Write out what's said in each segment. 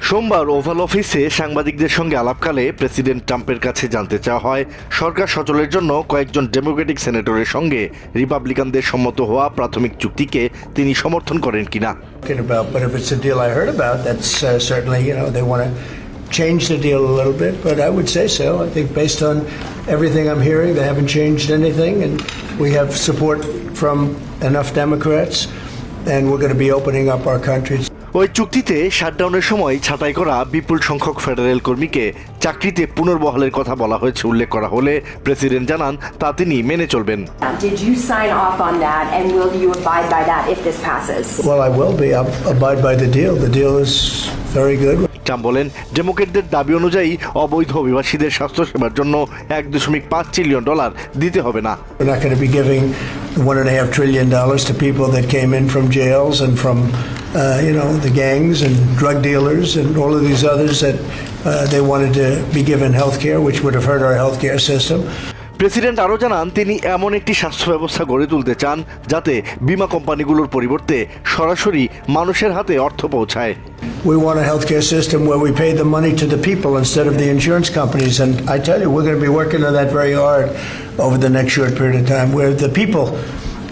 সোমবার ওভাল অফিসে সাংবাদিকদের সঙ্গে আলাপকালে প্রেসিডেন্ট ট্রাম্পের কাছে জানতে চাওয়া হয় সরকার সচলের জন্য কয়েকজন ডেমোক্রেটিক সেনেটরের সঙ্গে রিপাবলিকানদের সম্মত হওয়া প্রাথমিক চুক্তিকে তিনি সমর্থন করেন কিনা uh, change the deal a little bit, but I would say so. I think based on everything I'm hearing, they haven't changed anything, and we have support from enough Democrats, ওই চুক্তিতে শাটডাউনের সময় ছাঁটাই করা বিপুল সংখ্যক ফেডারেল কর্মীকে চাকরিতে পুনর্বহালের কথা বলা হয়েছে উল্লেখ করা হলে প্রেসিডেন্ট জানান তা তিনি মেনে চলবেন। ট্রাম্প বলেন ডেমোক্রেটদের দাবি অনুযায়ী অবৈধ অভিবাসীদের স্বাস্থ্যসেবার জন্য এক দশমিক পাঁচ ট্রিলিয়ন ডলার দিতে হবে না one and a half trillion dollars to people that came in from jails and from, uh, you know, the gangs and drug dealers and all of these others that uh, they wanted to be given health care, which would have hurt our healthcare system. President আরও জানান তিনি এমন একটি স্বাস্থ্য ব্যবস্থা গড়ে তুলতে চান যাতে বিমা কোম্পানিগুলোর পরিবর্তে সরাসরি মানুষের হাতে অর্থ পৌঁছায় We want a healthcare system where we pay the money to the people instead of the insurance companies. And I tell you, we're going to be working on that very hard over the next short period of time, where the people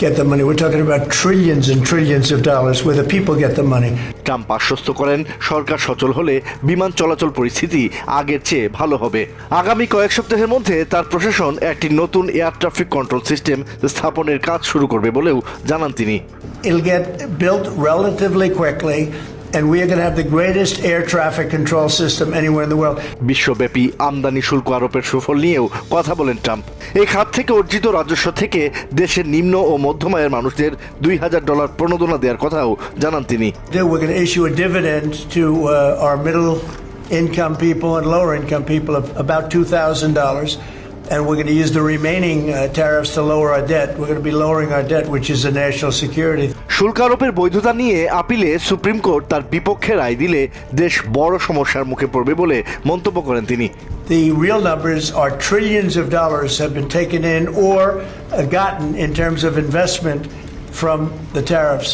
get the money. We're talking about trillions and trillions of dollars, where the people get the money. Trump আশ্বস্ত করেন সরকার সচল হলে বিমান চলাচল পরিস্থিতি আগের চেয়ে ভালো হবে আগামী কয়েক সপ্তাহের মধ্যে তার প্রশাসন একটি নতুন এয়ার ট্রাফিক কন্ট্রোল সিস্টেম স্থাপনের কাজ শুরু করবে বলেও জানান তিনি It'll get built relatively quickly, and we are going to have the greatest air traffic control system anywhere in the world. বিশ্বব্যাপী আমদানি শুল্ক আরোপের সুফল নিয়েও কথা বলেন ট্রাম্প এই খাত থেকে অর্জিত রাজস্ব থেকে দেশের নিম্ন ও মধ্যম আয়ের মানুষদের দুই হাজার ডলার প্রণোদনা দেওয়ার কথাও জানান তিনি We're going to issue a dividend to uh, our middle income people and lower income people of about $2,000. And we're going to use the remaining uh, tariffs to lower our debt. We're going to be lowering our debt, which is a national security. শুল্ক আরোপের বৈধতা নিয়ে আপিলে supreme court তার বিপক্ষে রায় দিলে দেশ বড় সমস্যার মুখে পড়বে বলে মন্তব্য করেন তিনি The real numbers are trillions of dollars have been taken in or uh, gotten in terms of investment from the tariffs.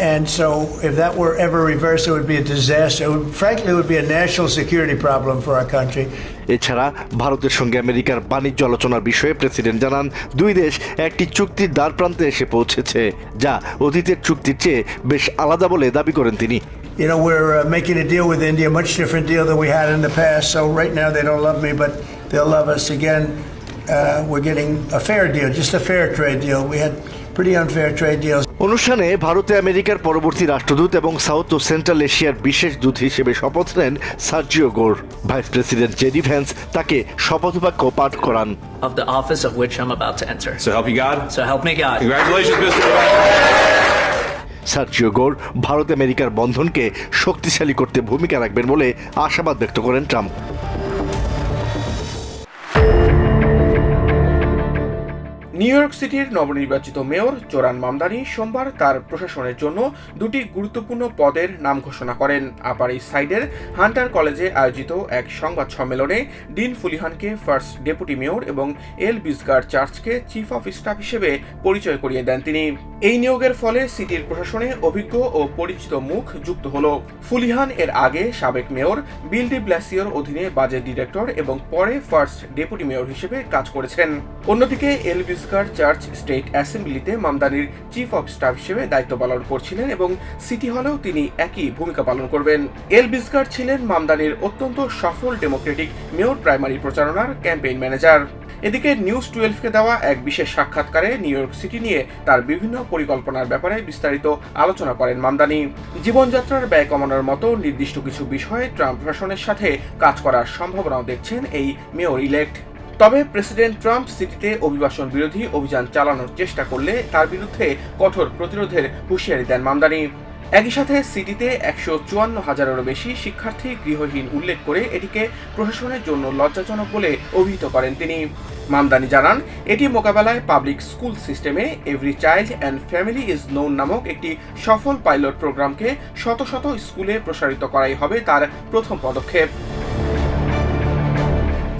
And so, if that were ever reversed, it would be a disaster. It would, frankly, it would be a national security problem for our country. এছাড়া ভারতের সঙ্গে আমেরিকার বাণিজ্য আলোচনার বিষয়ে president জানান দুই দেশ একটি চুক্তির দ্বার প্রান্তে এসে পৌঁছেছে যা অতীতের চুক্তির চেয়ে বেশ আলাদা বলে দাবি করেন তিনি You know, we're uh, making a deal with India, much different deal than we had in the past. So, right now, they don't love me, but they'll love us again. Uh, we're getting a fair deal, just a fair trade deal. We had pretty unfair trade deals. অনুষ্ঠানে ভারতে আমেরিকার পরবর্তী রাষ্ট্রদূত এবং south ও central এশিয়ার বিশেষ দূত হিসেবে শপথ নেন সার্জিও গোর ভাইস প্রেসিডেন্ট জেডি ভ্যান্স তাকে শপথবাক্য পাঠ করান of the office of which I'm about to enter. So help you God. So help me God. Congratulations, Mr. Sergio Gor Bharat আমেরিকার বন্ধনকে শক্তিশালী করতে ভূমিকা রাখবেন বলে আশাবাদ ব্যক্ত করেন ট্রাম্প নিউ ইয়র্ক সিটির নবনির্বাচিত মেয়র জোরান মামদানি সোমবার তার প্রশাসনের জন্য দুটি গুরুত্বপূর্ণ পদের নাম ঘোষণা করেন। আপার ইস্ট সাইডের হান্টার কলেজে আয়োজিত এক সংবাদ সম্মেলনে ডিন ফুলিহানকে ফার্স্ট ডেপুটি মেয়র এবং এল বিসগার চার্চকে চিফ অফ স্টাফ হিসেবে পরিচয় করিয়ে দেন তিনি। এই নিয়োগের ফলে সিটির প্রশাসনে অভিজ্ঞ ও পরিচিত মুখ যুক্ত হলো। ফুলিহান এর আগে সাবেক মেয়র বিল ডি ব্লাসিওর অধীনে বাজেট ডিরেক্টর এবং পরে ফার্স্ট ডেপুটি মেয়র হিসেবে কাজ করেছেন। অন্যদিকে এল বিসকার চার্চ স্টেট অ্যাসেম্বলিতে মামদানির চিফ অফ স্টাফ হিসেবে দায়িত্ব পালন করছিলেন এবং সিটি হলেও তিনি একই ভূমিকা পালন করবেন। এল বিসকার ছিলেন মামদানির অত্যন্ত সফল ডেমোক্রেটিক মেয়র প্রাইমারি প্রচারণার ক্যাম্পেইন ম্যানেজার। এদিকে নিউজ টুয়েলভকে দেওয়া এক বিশেষ সাক্ষাৎকারে নিউ ইয়র্ক সিটি নিয়ে তার বিভিন্ন পরিকল্পনার ব্যাপারে বিস্তারিত আলোচনা করেন মামদানি। জীবনযাত্রার ব্যয় কমানোর মতো নির্দিষ্ট কিছু বিষয়ে ট্রাম্প প্রশাসনের সাথে কাজ করার সম্ভাবনাও দেখছেন এই মেয়র ইলেক্ট তবে প্রেসিডেন্ট ট্রাম্প সিটিতে অভিবাসন বিরোধী অভিযান চালানোর চেষ্টা করলে তার বিরুদ্ধে কঠোর প্রতিরোধের হুঁশিয়ারি দেন মামদানি। একই সাথে সিটিতে একশো চুয়ান্ন হাজারেরও বেশি শিক্ষার্থী গৃহহীন উল্লেখ করে এটিকে প্রশাসনের জন্য লজ্জাজনক বলে অভিহিত করেন তিনি। মামদানি জানান, এটি মোকাবেলায় পাবলিক স্কুল সিস্টেমে every child and family is known নামক একটি সফল পাইলট প্রোগ্রামকে শত শত স্কুলে প্রসারিত করাই হবে তার প্রথম পদক্ষেপ।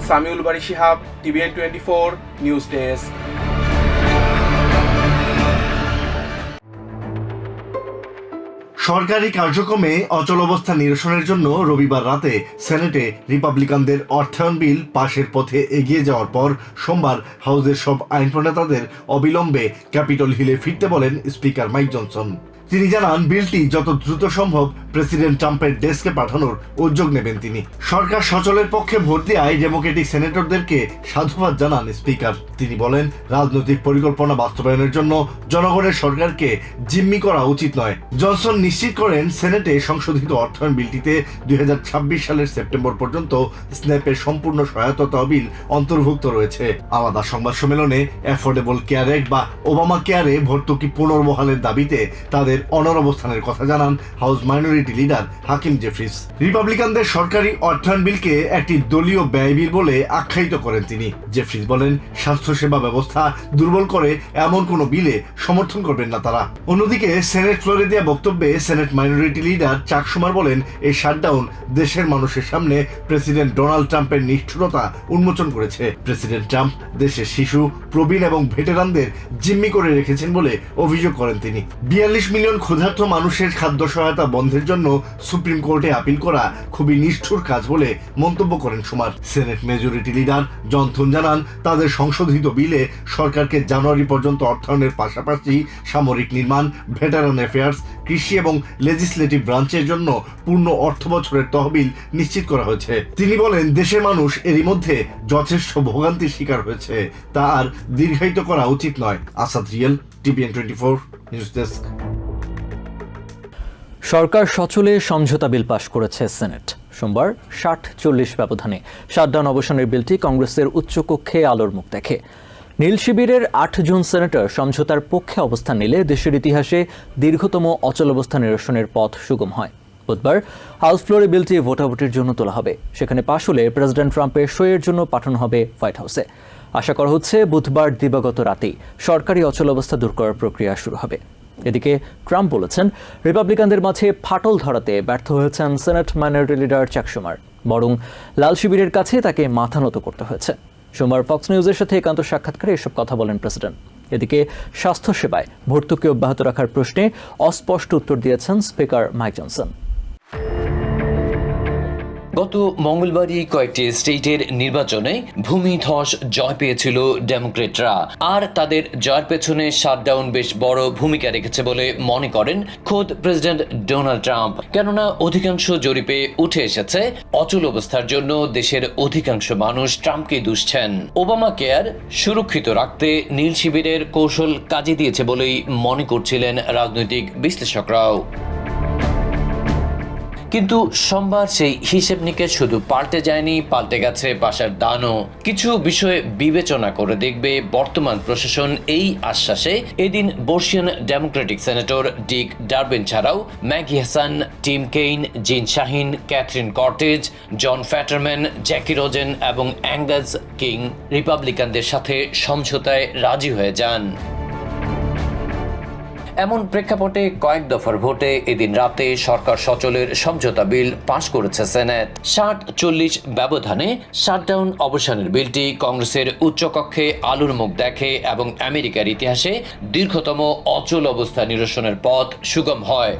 Samiul Bari Shihab TVN twenty four news desk. সরকারি কার্যক্রমে অচল অবস্থা নিরসনের জন্য রবিবার রাতে সেনেটে রিপাবলিকানদের অর্থায়ন বিল পাশের পথে এগিয়ে যাওয়ার পর সোমবার হাউসের সব আইন প্রণেতাদের অবিলম্বে ক্যাপিটল হিলে ফিরতে বলেন স্পিকার মাইক জনসন। তিনি জানান, বিলটি যত দ্রুত সম্ভব প্রেসিডেন্ট ট্রাম্পের ডেস্কে পাঠানোর উদ্যোগ নেবেন তিনি। সরকার সচলের পক্ষে ভোট দেওয়ায় ডেমোক্রেটিক সেনেটরদেরকে সাধুবাদ জানান স্পিকার। তিনি বলেন, রাজনৈতিক পরিকল্পনা বাস্তবায়নের জন্য জনগণের সরকারকে জিম্মি করা উচিত নয়। জনসন নিশ্চিত করেন, সেনেটে সংশোধিত অর্থায়ন বিলটিতে দুই হাজার ছাব্বিশ সালের সেপ্টেম্বর পর্যন্ত স্ন্যাপের সম্পূর্ণ সহায়তা তহবিল অন্তর্ভুক্ত রয়েছে। আলাদা সংবাদ সম্মেলনে অ্যাফোর্ডেবল কেয়ার অ্যাক্ট বা ওবামা কেয়ারে ভর্তুকি পুনর্বহালের দাবিতে তাদের অনর অবস্থানের কথা জানান house minority leader Hakeem Jeffries. রিপাবলিকানদের সরকারি অর্থায়ন বিলকে একটি দলীয় ব্যয় বিল আখ্যায়িত করেন তিনি। জেফরিস বলেন, স্বাস্থ্যসেবা ব্যবস্থা দুর্বল করে এমন কোনো বিলে সমর্থন করবেন না তারা। অন্যদিকে সেনেট ফ্লোরে দেওয়া বক্তব্যে সেনেট মাইনরিটি লিডার চাক সুমার বলেন, এই শাটডাউন দেশের মানুষের সামনে প্রেসিডেন্ট ডোনাল্ড ট্রাম্পের নিষ্ঠুরতা উন্মোচন করেছে। প্রেসিডেন্ট ট্রাম্প দেশের শিশু, প্রবীণ এবং ভেটেরানদের জিম্মি করে রেখেছেন বলে অভিযোগ করেন তিনি। বিয়াল্লিশ মিলিয়ন ক্ষুধার্ত মানুষের খাদ্য সহায়তা বন্ধের জন্য সুপ্রিম কোর্টে আপিল করা খুবই নিষ্ঠুর কাজ বলে মন্তব্য করেন Schumer. Senate majority leader John Thune জানান, তাদের সংশোধিত বিলে সরকারকে জানুয়ারি পর্যন্ত অর্থায়নের পাশাপাশি সামরিক নির্মাণ, ভেটারান অ্যাফেয়ার্স, কৃষি এবং লেজিসলেটিভ ব্রাঞ্চের জন্য পূর্ণ অর্থ বছরের তহবিল নিশ্চিত করা হয়েছে। তিনি বলেন, দেশের মানুষ এরই মধ্যে যথেষ্ট ভোগান্তির শিকার হয়েছে, তা আর দীর্ঘায়িত করা উচিত নয়। Asad Riyel, TVN twenty four, news desk. সরকার সচলে সমঝোতা বিল পাশ করেছে সেনেট। সোমবার ষাট চল্লিশ ব্যবধানে শাটডাউন অবসানের বিলটি কংগ্রেসের উচ্চকক্ষে আলোর মুখ দেখে। নীল শিবিরের আট জন সেনেটর সমঝোতার পক্ষে অবস্থান নিলে দেশের ইতিহাসে দীর্ঘতম অচল অবস্থা নিরসনের পথ সুগম হয়। বুধবার হাউস ফ্লোরে বিলটি ভোটাভুটির জন্য তোলা হবে। সেখানে পাশ হলে প্রেসিডেন্ট ট্রাম্পের সইয়ের জন্য পাঠানো হবে হোয়াইট হাউসে। আশা করা হচ্ছে বুধবার দিবাগত রাতেই সরকারি অচল অবস্থা দূর করার প্রক্রিয়া শুরু হবে। এদিকে ট্রাম্প বলেছেন, রিপাবলিকানদের মাঝে ফাটল ধরাতে ব্যর্থ হয়েছেন সেনেট মাইনরিটি লিডার চাকসুমার বরং লাল শিবিরের কাছে তাকে মাথা নত করতে হয়েছে। সোমবার ফক্স নিউজের সাথে একান্ত সাক্ষাৎকারে এসব কথা বলেন প্রেসিডেন্ট। এদিকে স্বাস্থ্যসেবায় ভর্তুকি অব্যাহত রাখার প্রশ্নে অস্পষ্ট উত্তর দিয়েছেন স্পিকার মাইক জনসন। গত মঙ্গলবারই কয়েকটি স্টেটের নির্বাচনে ভূমিধস জয় পেয়েছিল ডেমোক্রেটরা। আর তাদের জয়ের পেছনে শাটডাউন বেশ বড় ভূমিকা রেখেছে বলে মনে করেন খোদ প্রেসিডেন্ট ডোনাল্ড ট্রাম্প। কেননা অধিকাংশ জরিপে উঠে এসেছে, অচল অবস্থার জন্য দেশের অধিকাংশ মানুষ ট্রাম্পকে দুষছেন। ওবামা কেয়ার সুরক্ষিত রাখতে নীল শিবিরের কৌশল কাজে দিয়েছে বলেই মনে করছিলেন রাজনৈতিক বিশ্লেষকরাও। কিন্তু সোমবার সেই হিসেব নিকেশ শুধু পাল্টে যায়নি, পাল্টে গেছে বাসার দানও। কিছু বিষয়ে বিবেচনা করে দেখবে বর্তমান প্রশাসন এই আশ্বাসে। এদিন বর্ষিয়ান ডেমোক্রেটিক সেনেটর ডিক ডারবিন ছাড়াও Maggie Hassan, Tim Kaine, Jeanne Shaheen, Catherine Cortez, John Fetterman, Jacky Rosen এবং অ্যাঙ্গাস কিং রিপাবলিকানদের সাথে সমঝোতায় রাজি হয়ে যান। এমন প্রেক্ষাপটে কয়েক দফার ভোটে এদিন রাতে সরকার সচলের সমঝোতা বিল পাশ করেছে সেনেট। ষাট চল্লিশ ব্যবধানে শাটডাউন অবসানের বিলটি কংগ্রেসের উচ্চকক্ষে আলুর মুখ দেখে এবং আমেরিকার ইতিহাসে দীর্ঘতম অচল অবস্থা নিরসনের পথ সুগম হয়।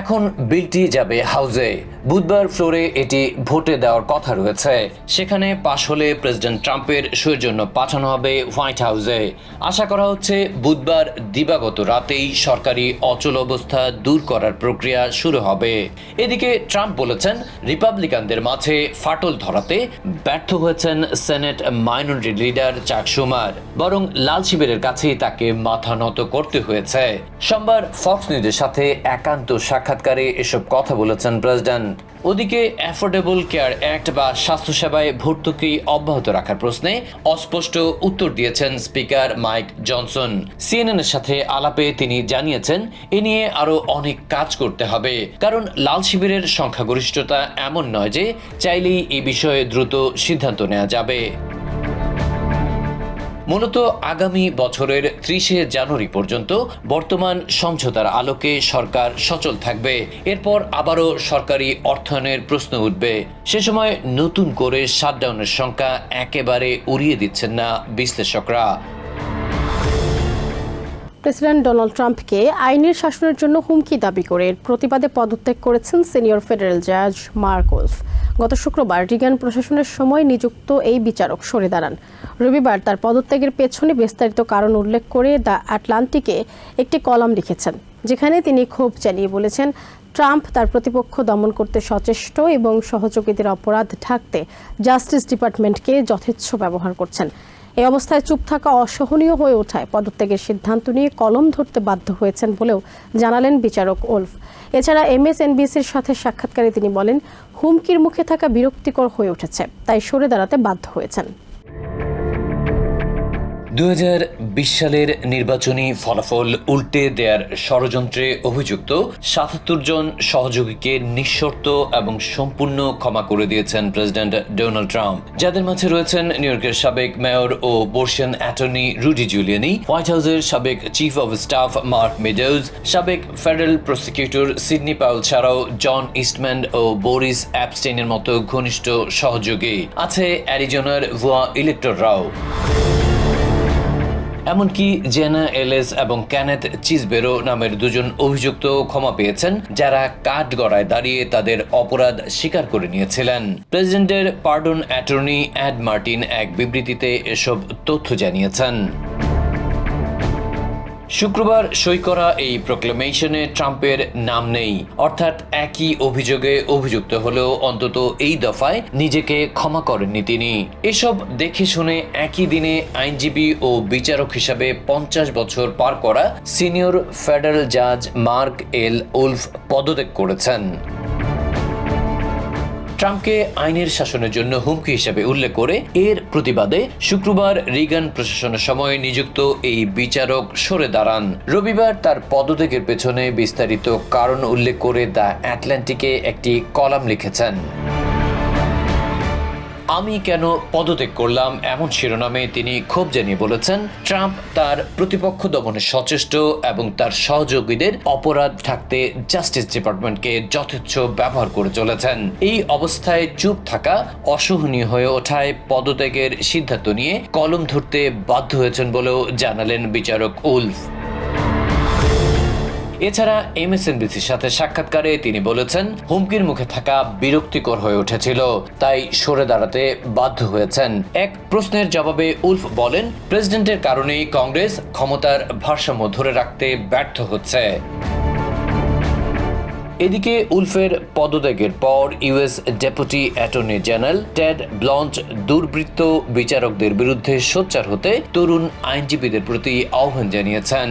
এখন বিলটি যাবে হাউসে বুধবার ফ্লোরে এটি ভোটে দেওয়ার কথা রয়েছে। সেখানে পাশ হলে প্রেসিডেন্ট ট্রাম্পের সইয়ের জন্য পাঠানো হবে হোয়াইট হাউসে। আশা করা হচ্ছে বুধবার দিবাগত রাতেই সরকারি অচল অবস্থা দূর করার প্রক্রিয়া শুরু হবে। এদিকে ট্রাম্প বলেছেন, রিপাবলিকানদের মাঝে ফাটল ধরাতে ব্যর্থ হয়েছেন সেনেট মাইনরিটি লিডার চাক সুমার। বরং লাল শিবিরের কাছেই তাকে মাথা নত করতে হয়েছে। সোমবার ফক্স নিউজের সাথে একান্ত সাক্ষাৎকারে এসব কথা বলেছেন প্রেসিডেন্ট। ওদিকে অ্যাফোর্ডেবল কেয়ার অ্যাক্ট বা স্বাস্থ্যসেবায় ভর্তুকি অব্যাহত রাখার প্রশ্নে অস্পষ্ট উত্তর দিয়েছেন স্পিকার মাইক জনসন। সিএনএন এর সাথে আলাপে তিনি জানিয়েছেন, এ নিয়ে আরও অনেক কাজ করতে হবে। কারণ লাল শিবিরের সংখ্যাগরিষ্ঠতা এমন নয় যে চাইলেই এই বিষয়ে দ্রুত সিদ্ধান্ত নেওয়া যাবে। মূলত আগামী বছরের ত্রিশে জানুয়ারি পর্যন্ত বর্তমান সমঝোতার আলোকে সরকার সচল থাকবে। এরপর আবারও সরকারি অর্থায়নের প্রশ্ন উঠবে। সে সময় নতুন করে শাটডাউনের সংখ্যা একেবারে উড়িয়ে দিচ্ছেন না বিশ্লেষকরা। প্রেসিডেন্ট ডোনাল্ড ট্রাম্পকে আইনের শাসনের জন্য হুমকি দাবি করে প্রতিবাদে পদত্যাগ করেছেন সিনিয়র ফেডারেল জাজ মার্ক ওলফ। গত শুক্রবার রিগান প্রশাসনের সময় নিযুক্ত এই বিচারক সরে দাঁড়ান। রবিবার তার পদত্যাগের পেছনে বিস্তারিত কারণ উল্লেখ করে দ্য আটলান্টিকে একটি কলাম লিখেছেন, যেখানে তিনি ক্ষোভ চালিয়ে বলেছেন, ট্রাম্প তার প্রতিপক্ষ দমন করতে সচেষ্ট এবং সহযোগীদের অপরাধ ঢাকতে জাস্টিস ডিপার্টমেন্টকে যথেচ্ছ ব্যবহার করছেন। এই অবস্থায় চুপ থাকা অসহনীয় হয়ে ওঠায়। পদত্যাগের সিদ্ধান্ত নিয়ে কলম ধরতে বাধ্য হয়েছেন বলেও জানালেন বিচারক ওলফ। এছাড়া এমএসএনবিসির সাথে সাক্ষাৎকারে তিনি বলেন, হুমকির মুখে থাকা বিরক্তিকর হয়ে উঠেছে, তাই সরে দাঁড়াতে বাধ্য হয়েছেন। দু হাজার বিশ সালের নির্বাচনী ফলাফল উল্টে দেওয়ার ষড়যন্ত্রে অভিযুক্ত সাতাত্তর জন সহযোগীকে নিঃশর্ত এবং সম্পূর্ণ ক্ষমা করে দিয়েছেন প্রেসিডেন্ট ডোনাল্ড ট্রাম্প। যাদের মাঝে রয়েছেন নিউ ইয়র্কের সাবেক মেয়র ও বর্ষিয়ান অ্যাটর্নি রুডি জুলিয়ানি, হোয়াইট হাউসের সাবেক chief of staff Mark Meadows সাবেক ফেডারেল প্রসিকিউটর সিডনি পাউল ছাড়াও জন ইস্টম্যান ও বোরিস অ্যাপস্টেনের মতো ঘনিষ্ঠ সহযোগী। আছে অ্যারিজোনার ভুয়া ইলেক্টররাও এমনকি জেনা এলেস এবং ক্যানেথ চিজবেরো নামের দুজন অভিযুক্ত ক্ষমা পেয়েছেন, যারা কাঠগড়ায় দাঁড়িয়ে তাদের অপরাধ স্বীকার করে নিয়েছিলেন। প্রেসিডেন্টের পার্ডন অ্যাটর্নি অ্যাড মার্টিন এক বিবৃতিতে এসব তথ্য জানিয়েছেন। শুক্রবার সই করা এই প্রোক্লেমেশনে ট্রাম্পের নাম নেই। অর্থাৎ একই অভিযোগে অভিযুক্ত হলেও অন্তত এই দফায় নিজেকে ক্ষমা করেননি তিনি। এসব দেখে শুনে একই দিনে আইনজীবী ও বিচারক হিসাবে পঞ্চাশ বছর পার করা সিনিয়র ফেডারেল জাজ মার্ক এল উলফ পদত্যাগ করেছেন। ট্রাম্পকে আইনের শাসনের জন্য হুমকি হিসেবে উল্লেখ করে এর প্রতিবাদে শুক্রবার রিগান প্রশাসনের সময় নিযুক্ত এই বিচারক সরে দাঁড়ান। রবিবার তার পদত্যাগের পেছনে বিস্তারিত কারণ উল্লেখ করে দ্য অ্যাটলান্টিকে একটি কলাম লিখেছেন। আমি কেন পদত্যাগ করলাম? এমন শিরোনামে তিনি ক্ষোভ জানিয়ে বলেছেন, ট্রাম্প তার প্রতিপক্ষ দমনে সচেষ্ট এবং তার সহযোগীদের অপরাধ ঢাকতে জাস্টিস ডিপার্টমেন্টকে যথেচ্ছ ব্যবহার করে চলেছেন। এই অবস্থায় চুপ থাকা অসহনীয় হয়ে ওঠায় পদত্যাগের সিদ্ধান্ত নিয়ে কলম ধরতে বাধ্য হয়েছেন বলেও জানালেন বিচারক উলফ। এছাড়া এমএসএনবিসির সাথে সাক্ষাৎকারে তিনি বলেছেন, হুমকির মুখে থাকা বিরক্তিকর হয়ে উঠেছিল, তাই সরে দাঁড়াতে বাধ্য হয়েছেন। এক প্রশ্নের জবাবে উলফ বলেন, প্রেসিডেন্টের কারণেই কংগ্রেস ক্ষমতার ভারসাম্য ধরে রাখতে ব্যর্থ হচ্ছে। এদিকে উলফের পদত্যাগের পর US deputy attorney general Ted Blanche দুর্বৃত্ত বিচারকদের বিরুদ্ধে সোচ্চার হতে তরুণ আইনজীবীদের প্রতি আহ্বান জানিয়েছেন।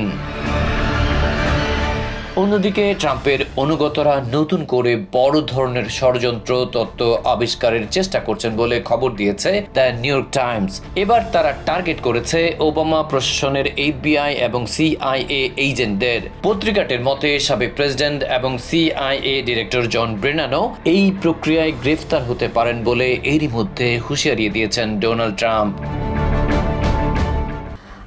অন্যদিকে ট্রাম্পের অনুগতরা নতুন করে বড় ধরনের ষড়যন্ত্র তত্ত্ব আবিষ্কারের চেষ্টা করছেন বলে খবর দিয়েছে দ্য নিউ ইয়র্ক টাইমস। এবার তারা টার্গেট করেছে ওবামা প্রশাসনের এফবিআই এবং সিআইএ এজেন্টদের। পত্রিকাটির মতে, সাবেক প্রেসিডেন্ট এবং সিআইএ ডিরেক্টর জন ব্রেনানো এই প্রক্রিয়ায় গ্রেফতার হতে পারেন বলে এরই মধ্যে হুঁশিয়ারি দিয়েছেন ডোনাল্ড ট্রাম্প।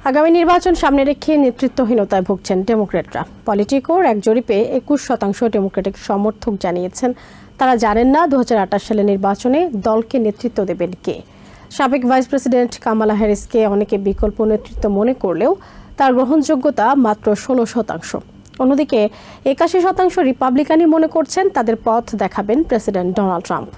আগামী নির্বাচন সামনে রেখে নেতৃত্বহীনতায় ভুগছেন ডেমোক্রেটরা। পলিটিকোর এক জরিপে একুশ শতাংশ ডেমোক্রেটিক সমর্থক জানিয়েছেন। তারা জানেন না দু সালের নির্বাচনে দলকে নেতৃত্ব দেবেন কে। সাবেক ভাইস প্রেসিডেন্ট কামালা হ্যারিসকে অনেকে বিকল্প নেতৃত্ব মনে করলেও তার গ্রহণযোগ্যতা মাত্র ষোলো শতাংশ। অন্যদিকে, একাশি শতাংশ রিপাবলিকানই মনে করছেন তাদের পথ দেখাবেন president Donald Trump.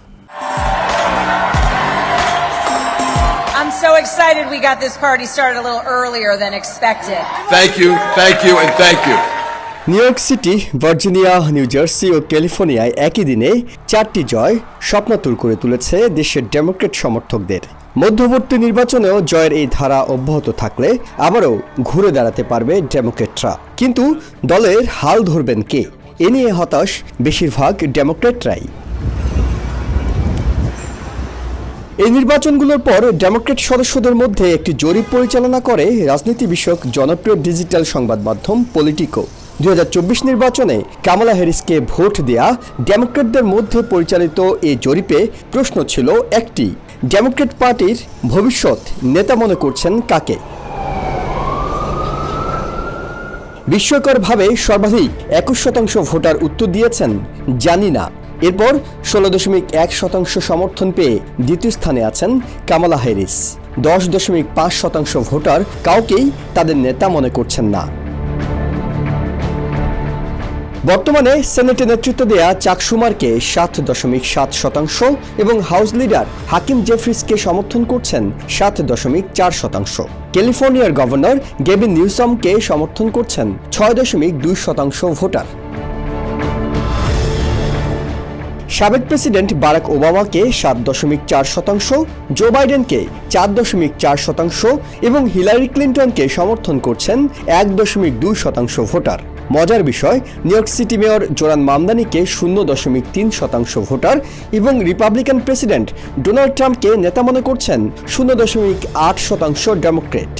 I'm so excited we got this party started a little earlier than expected. Thank you, thank you, and thank you. New York City Virginia New Jersey ও ক্যালিফোর্নিয়ায় একই দিনে চারটি জয় স্বপ্নাতুর করে তুলেছে দেশের ডেমোক্রেট সমর্থকদের মধ্যবর্তী নির্বাচনেও জয়ের এই ধারা অব্যাহত থাকলে আবারও ঘুরে দাঁড়াতে পারবে ডেমোক্রেটরা কিন্তু দলের হাল ধরবেন কে এ নিয়ে হতাশ বেশিরভাগ ডেমোক্রেটরাই এই নির্বাচনগুলোর পর ডেমোক্রেট সদস্যদের মধ্যে একটি জরিপ পরিচালনা করে রাজনীতি বিষয়ক জনপ্রিয় ডিজিটাল সংবাদ মাধ্যম পলিটিকো। দু হাজার চব্বিশ নির্বাচনে কামালা হ্যারিসকে ভোট দেয়া ডেমোক্রেটদের মধ্যে পরিচালিত এই জরিপে প্রশ্ন ছিল একটি, ডেমোক্রেট পার্টির ভবিষ্যৎ নেতা মনে করছেন কাকে? বিস্ময়করভাবে সর্বাধিক একুশ শতাংশ ভোটার উত্তর দিয়েছেন জানি না। এরপর ষোলো দশমিক এক শতাংশ সমর্থন পেয়ে দ্বিতীয় স্থানে আছেন কামালা হ্যারিস দশ দশমিক পাঁচ শতাংশ ভোটার কাউকেই তাদের নেতা মনে করছেন না। বর্তমানে সেনেটে নেতৃত্ব দেয়া চাকসুমারকে সাত দশমিক সাত শতাংশ এবং হাউস লিডার হাকিম জেফ্রিসকে সমর্থন করছেন সাত দশমিক চার শতাংশ। ক্যালিফোর্নিয়ার গভর্নর গেবিন নিউসামকে সমর্থন করছেন ছয় দশমিক দুই শতাংশ ভোটার। সাবেক প্রেসিডেন্ট বারাক ওবামাকে সাত দশমিক চার শতাংশ, জো বাইডেনকে চার দশমিক চার শতাংশ এবং হিলারি ক্লিন্টনকে সমর্থন করছেন এক দশমিক দুই শতাংশ ভোটার। মজার বিষয়, New York City mayor Zohran মামদানিকে শূন্য দশমিক তিন শতাংশ ভোটার এবং রিপাবলিকান প্রেসিডেন্ট ডোনাল্ড ট্রাম্পকে নেতা মনে করছেন শূন্য দশমিক আট শতাংশ ডেমোক্রেট।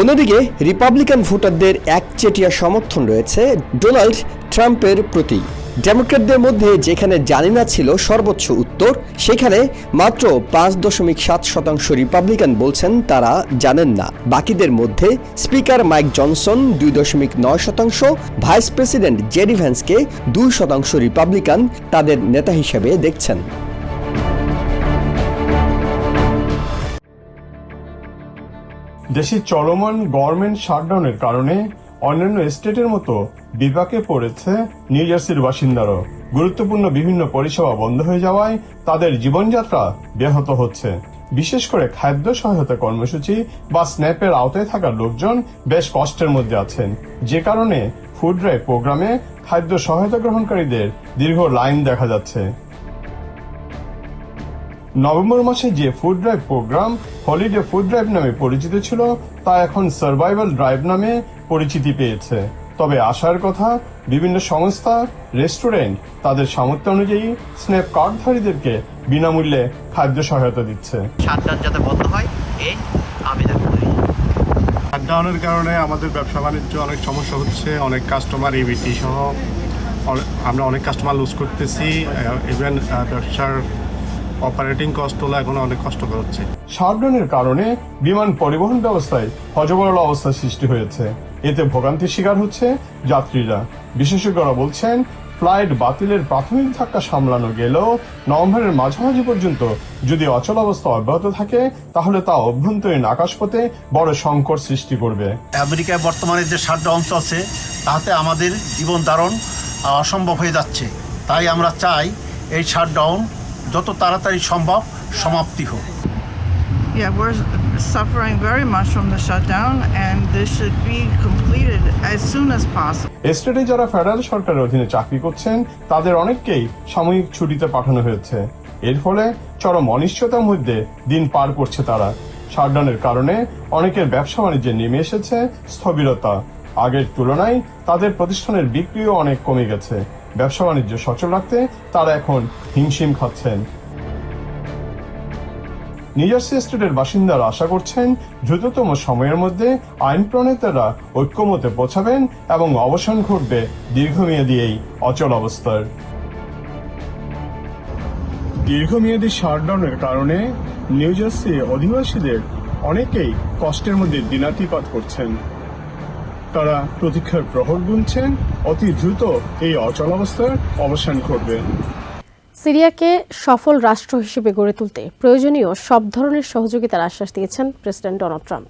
অন্যদিকে রিপাবলিকান ভোটারদের একচেটিয়া সমর্থন রয়েছে ডোনাল্ড ট্রাম্পের প্রতি। ডেমোক্র্যাটদের মধ্যে যেখানে জানি না ছিল সর্বোচ্চ উত্তর, সেখানে মাত্র পাঁচ দশমিক সাত শতাংশ রিপাবলিকান বলছেন তারা জানেন না। বাকিদের মধ্যে স্পিকার মাইক জনসন দুই দশমিক নয় শতাংশ, ভাইস প্রেসিডেন্ট জেডি ভ্যান্সকে দুই শতাংশ রিপাবলিকান তাদের নেতা হিসেবে দেখছেন। দেশে চলমান গভর্নমেন্ট শাটডাউনের কারণে অন্যান্য স্টেটের মতো বিপাকে পড়েছে নিউ জার্সির বাসিন্দারাও। গুরুত্বপূর্ণ বিভিন্ন পরিষেবা বন্ধ হয়ে যাওয়ায় তাদের জীবনযাত্রা ব্যাহত হচ্ছে। বিশেষ করে খাদ্য সহায়তা কর্মসূচি বা স্ন্যাপের আওতায় থাকা লোকজন বেশ কষ্টের মধ্যে আছেন। যে কারণে ফুড ড্রাইভ প্রোগ্রামে খাদ্য সহায়তা গ্রহণকারীদের দীর্ঘ লাইন দেখা যাচ্ছে। নভেম্বর মাসে যে food drive program holiday food drive নামে পরিচিত ছিল তা এখন সার্ভাইভাল ড্রাইভ নামে পরিচিতি পেয়েছে। তবে আসার কথা বিভিন্ন সংস্থা রেস্টুরেন্ট তাদের সামর্থ্য অনুযায়ী স্ন্যাপ কার্ডধারীদেরকে বিনামূল্যে খাদ্য সহায়তা দিচ্ছে। শাটডাউন যাতে বন্ধ হয় এই আবেদন করি। শাটডাউনের কারণে আমাদের ব্যবসা বাণিজ্য অনেক সমস্যা হচ্ছে অনেক কাস্টমার ইবিটি সহ আমরা অনেক কাস্টমার লুজ করতেছি ইভেন ব্যবসার অপারেটিং কস্ট হলো এখন অনেক কষ্টকর হচ্ছে। শাটডাউনের কারণে বিমান পরিবহন ব্যবস্থায় হজবরল অবস্থার সৃষ্টি হয়েছে। এতে ভোগান্তির শিকার হচ্ছে যাত্রীরা। বিশেষজ্ঞরা বলছেন ফ্লাইট বাতিলের প্রাথমিক ধাক্কা সামলানো গেলেও নভেম্বরের মাঝামাঝি পর্যন্ত যদি অচল অবস্থা অব্যাহত থাকে তাহলে তা অভ্যন্তরীণ আকাশপথে বড় সংকট সৃষ্টি করবে। আমেরিকায় বর্তমানে যে শাটডাউন চলছে তাতে আমাদের জীবন ধারণ অসম্ভব হয়ে যাচ্ছে। তাই আমরা চাই এই শাটডাউন যত তাড়াতাড়ি সম্ভব সমাপ্তি হোক। Yeah, we're suffering very much from the shutdown, and this should be completed as soon as possible. স্টেটে যারা ফেডারেল সরকারের অধীনে চাকরি করছেন তাদের অনেককেই সাময়িক ছুটিতে পাঠানো হয়েছে। এর ফলে চরম অনিশ্চয়তার মধ্যে দিন পার করছে তারা। শাটডাউনের কারণে অনেকের ব্যবসা বাণিজ্যে নেমে এসেছে স্থবিরতা। আগের তুলনায় তাদের প্রতিষ্ঠানের বিক্রিও অনেক কমে গেছে। ব্যবসা বাণিজ্য সচল রাখতে তারা এখন হিমশিম খাচ্ছেন। নিউজার্সি স্টেটের বাসিন্দারা আশা করছেন, দ্রুততম সময়ের মধ্যে আইন প্রণেতারা ঐক্যমতে পৌঁছাবেন এবং অবসান ঘটবে দীর্ঘমেয়াদী এই অচল অবস্থার। দীর্ঘমেয়াদী শাটডাউনের কারণে নিউজার্সি অধিবাসীদের অনেকেই কষ্টের মধ্যে দিনাতিপাত করছেন। তারা প্রতীক্ষার প্রহর গুনছেন অতি দ্রুত এই অচল অবস্থার অবসান ঘটবে। সিরিয়াকে সফল রাষ্ট্র হিসেবে গড়ে তুলতে প্রয়োজনীয় সব ধরনের সহযোগিতার আশ্বাস দিয়েছেন প্রেসিডেন্ট ডোনাল্ড ট্রাম্প।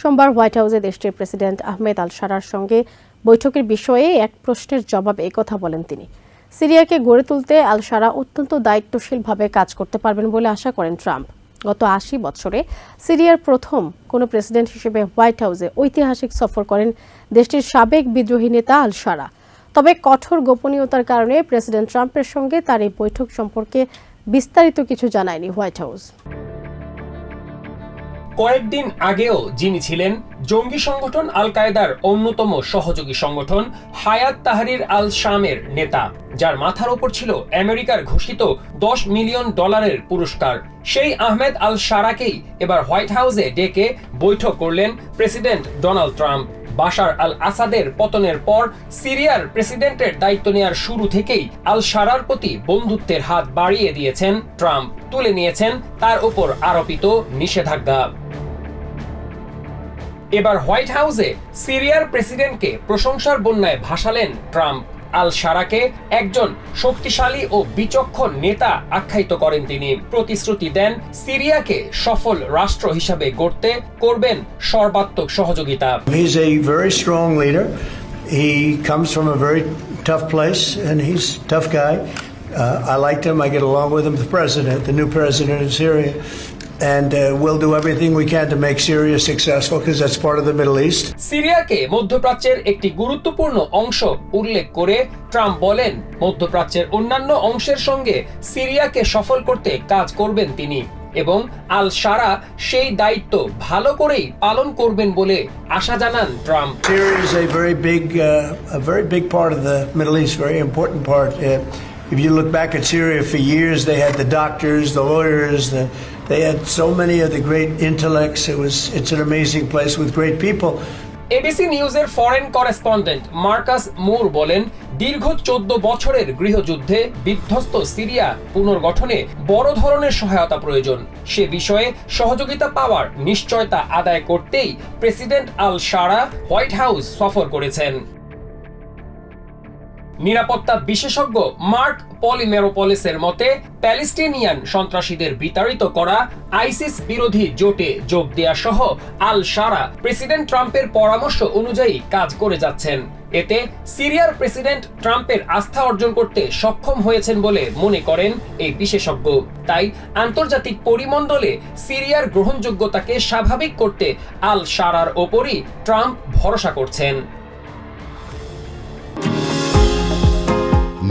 সোমবার হোয়াইট হাউসে দেশটির প্রেসিডেন্ট আহমেদ আল সারার সঙ্গে বৈঠকের বিষয়ে এক প্রশ্নের জবাবে একথা বলেন তিনি। সিরিয়াকে গড়ে তুলতে আল সারা অত্যন্ত দায়িত্বশীলভাবে কাজ করতে পারবেন বলে আশা করেন ট্রাম্প। গত আশি বছরে সিরিয়ার প্রথম কোনো প্রেসিডেন্ট হিসেবে হোয়াইট হাউসে ঐতিহাসিক সফর করেন দেশটির সাবেক বিদ্রোহী নেতা আল সারা তবে কঠোর গোপনীয়তার কারণে প্রেসিডেন্ট ট্রাম্পের সঙ্গে তার এই বৈঠক সম্পর্কে বিস্তারিত কিছু জানায়নি হোয়াইট হাউস। কয়েকদিন আগেও যিনি ছিলেন জঙ্গি সংগঠন আল কায়দার অন্যতম সহযোগী সংগঠন হায়াত তাহারির আল শামের নেতা, যার মাথার ওপর ছিল আমেরিকার ঘোষিত দশ মিলিয়ন ডলারের পুরস্কার। সেই আহমেদ আল সারাকেই এবার হোয়াইট হাউসে ডেকে বৈঠক করলেন president Donald Trump. Bashar al আসাদের পতনের পর সিরিয়ার প্রেসিডেন্টের দায়িত্ব নেয়ার শুরু থেকেই আল সারার প্রতি বন্ধুত্বের হাত বাড়িয়ে দিয়েছেন ট্রাম্প। তুলে নিয়েছেন তার ওপর আরোপিত নিষেধাজ্ঞা। এবার হোয়াইট হাউসে সিরিয়ার প্রেসিডেন্টকে প্রশংসার বন্যায় ভাসালেন ট্রাম্প। আল সারাকে একজন শক্তিশালী ও বিচক্ষণ নেতা আখ্যায়িত করেন তিনি প্রতিশ্রুতি দেন সিরিয়াকে সফল রাষ্ট্র হিসাবে গড়তে করবেন সর্বাত্মক সহযোগিতা. He comes from a very tough place, and he's a tough guy. Uh, I liked him. I get along with him. The president, the new president of Syria. And uh, we'll do everything we can to make Syria successful because that's part of the Middle East. সিরিয়াকে মধ্যপ্রাচ্যের একটি গুরুত্বপূর্ণ অংশ উল্লেখ করে Trump বলেন মধ্যপ্রাচ্যের অন্যান্য অংশের সঙ্গে সিরিয়াকে সফল করতে কাজ করবেন তিনি এবং আল সারা সেই দায়িত্ব ভালো করেই পালন করবেন বলে আশা জানান Trump Syria is a very big, uh, a very big part of the Middle East, very important part. Uh, if you look back at Syria for years, they had the doctors, the lawyers, the, they had so many of the great intellects. It was, it's an amazing place with great people. ABC নিউজের foreign correspondent Marcus Moore বলেন দীর্ঘ চোদ্দ বছরের গৃহযুদ্ধে বিধ্বস্ত Syria পুনর্গঠনে বড় ধরনের সহায়তা প্রয়োজন সে বিষয়ে সহযোগিতা পাওয়ার নিশ্চয়তা আদায় করতেই president al Sharaa White House সফর করেছেন নিরাপত্তা বিশেষজ্ঞ মার্ক পলিমেরোপলিসের মতে, প্যালেস্টিনিয়ান সন্ত্রাসীদের বিতাড়িত করা আইসিস বিরোধী জোটে যোগ দেয়া সহ আল সারা প্রেসিডেন্ট ট্রাম্পের পরামর্শ অনুযায়ী কাজ করে যাচ্ছেন। এতে সিরিয়ার প্রেসিডেন্ট ট্রাম্পের আস্থা অর্জন করতে সক্ষম হয়েছেন বলে মনে করেন এই বিশেষজ্ঞ। তাই আন্তর্জাতিক পরিমণ্ডলে সিরিয়ার গ্রহণযোগ্যতাকে স্বাভাবিক করতে আল সারার ওপরই ট্রাম্প ভরসা করছেন।